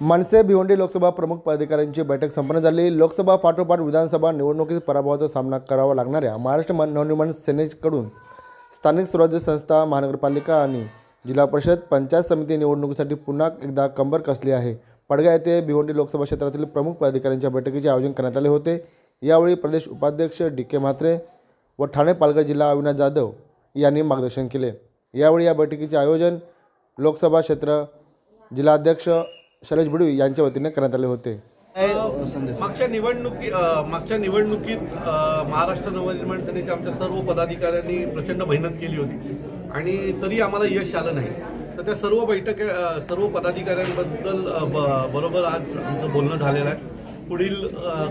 मनसे भिवंडी लोकसभा प्रमुख पदाधिकाऱ्यांची बैठक संपन्न झाली. लोकसभा पाठोपाठ विधानसभा निवडणुकीत पराभवाचा सामना करावा लागणाऱ्या महाराष्ट्र नवनिर्माण सेनेकडून स्थानिक स्वराज्य संस्था महानगरपालिका आणि जिल्हा परिषद पंचायत समिती निवडणुकीसाठी पुन्हा एकदा कंबर कसली आहे? पडगा येथे भिवंडी लोकसभा क्षेत्रातील प्रमुख पदाधिकाऱ्यांच्या बैठकीचे आयोजन करण्यात आले होते. यावेळी प्रदेश उपाध्यक्ष डी के म्हात्रे व ठाणे पालघर जिल्हा अविनाश जाधव यांनी मार्गदर्शन केले. यावेळी या बैठकीचे आयोजन लोकसभा क्षेत्र जिल्हाध्यक्ष शैलेश बिडवी यांच्या वतीने करण्यात आले होते. मागच्या निवडणुकी मागच्या निवडणुकीत महाराष्ट्र नवनिर्माण सेनेच्या आमच्या सर्व पदाधिकाऱ्यांनी प्रचंड मेहनत केली होती. आणि तरी आम्हाला यश आलं नाही. तर त्या सर्व बैठक सर्व पदाधिकाऱ्यांबद्दल बरोबर आज आमचं बोलणं झालेलं आहे. पुढील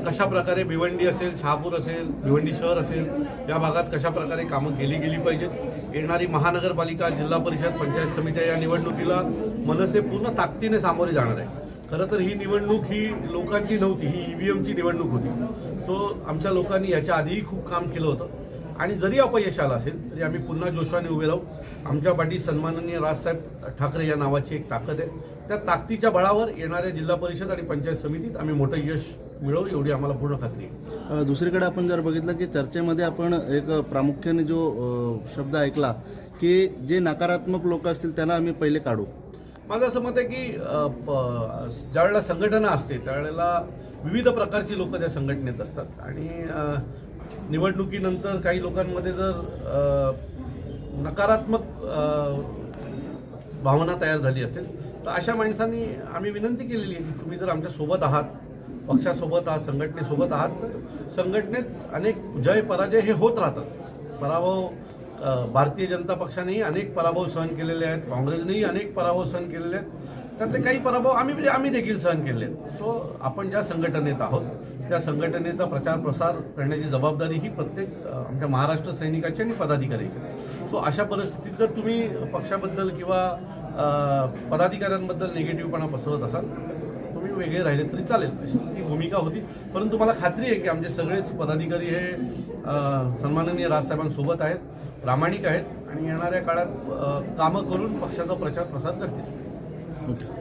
कशा प्रकारे भिवंडी असेल शहापूर असेल भिवंडी शहर असेल या भागात कशा प्रकारे कामं केली गेली पाहिजेत? येणारी महानगरपालिका जिल्हा परिषद पंचायत समित्या या निवडणुकीला मनसे पूर्ण ताकदीने सामोरे जाणार आहे. खरं तर ही निवडणूक ही लोकांची नव्हती ही ईव्हीएमची निवडणूक होती. सो आमच्या लोकांनी याच्या आधीही खूप काम केलं होतं. आणि जरी अपयश आलं असेल तरी आम्ही पुन्हा जोशाने उभे राहू. आमच्या पाठी सन्माननीय राजसाहेब ठाकरे या नावाची एक ताकद आहे. त्या ताकदीच्या बळावर येणाऱ्या जिल्हा परिषद आणि पंचायत समितीत आम्ही मोठं यश मिळवू एवढी आम्हाला पूर्ण खात्री आहे. दुसरीकडे आपण जर बघितलं की चर्चेमध्ये आपण एक प्रामुख्याने जो शब्द ऐकला की जे नकारात्मक लोक असतील त्यांना आम्ही पहिले काढू. माझं असं मत आहे की ज्यावेळेला संघटना असते त्यावेळेला विविध प्रकारची लोक त्या संघटनेत असतात. आणि निवडणुकीनंतर काही लोकांमध्ये जर नकारात्मक भावना तयार झाली असेल तर अशा माणसांनी आम्ही विनंती केलेली आहे की तुम्ही जर आमच्यासोबत आहात पक्षासोबत आहात संघटनेसोबत आहात तर संघटनेत अनेक जय पराजय हे होत राहतात. पराभव भारतीय जनता पक्षानेही अनेक पराभव सहन केलेले आहेत काँग्रेसनेही अनेक पराभव सहन केलेले आहेत. त्यातले काही पराभव आम्ही म्हणजे आम्ही देखील सहन केले आहेत सो आपण ज्या संघटनेत आहोत त्या संघटनेचा प्रचार प्रसार करण्याची जबाबदारी ही प्रत्येक आमच्या महाराष्ट्र सैनिकाची आणि पदाधिकारीची सो अशा परिस्थितीत जर तुम्ही पक्षाबद्दल किंवा पदाधिकाऱ्यांबद्दल निगेटिव्हपणा पसरवत असाल तुम्ही वेगळे राहिले तरी चालेल. अशी ती भूमिका होती. परंतु मला खात्री आहे की आमचे सगळेच पदाधिकारी हे सन्माननीय राजसाहेबांसोबत आहेत प्रामाणिक आहेत आणि येणाऱ्या काळात कामं करून पक्षाचा प्रचार प्रसार करतील. ओके.